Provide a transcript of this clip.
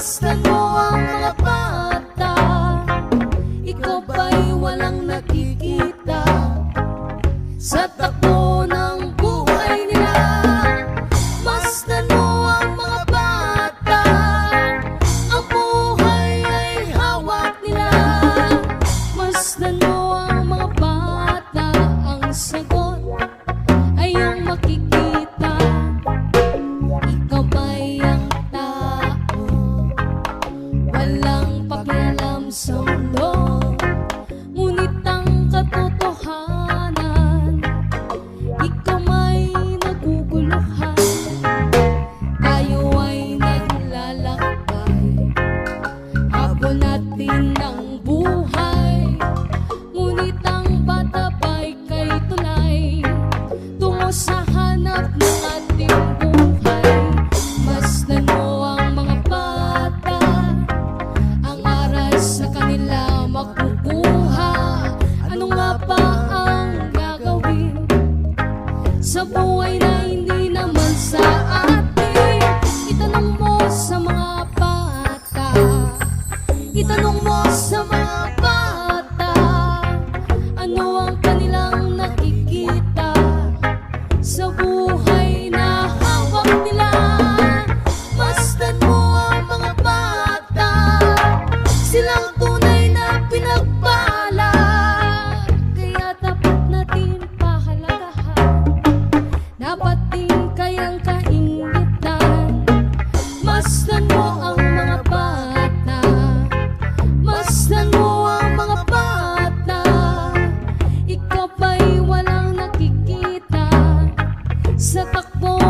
hasta cuando Itanong mo sa mga bata Ano ang kanilang nakikita Sa buhay na hawak nila? Masdan mo ang mga bata Silang Sa takbo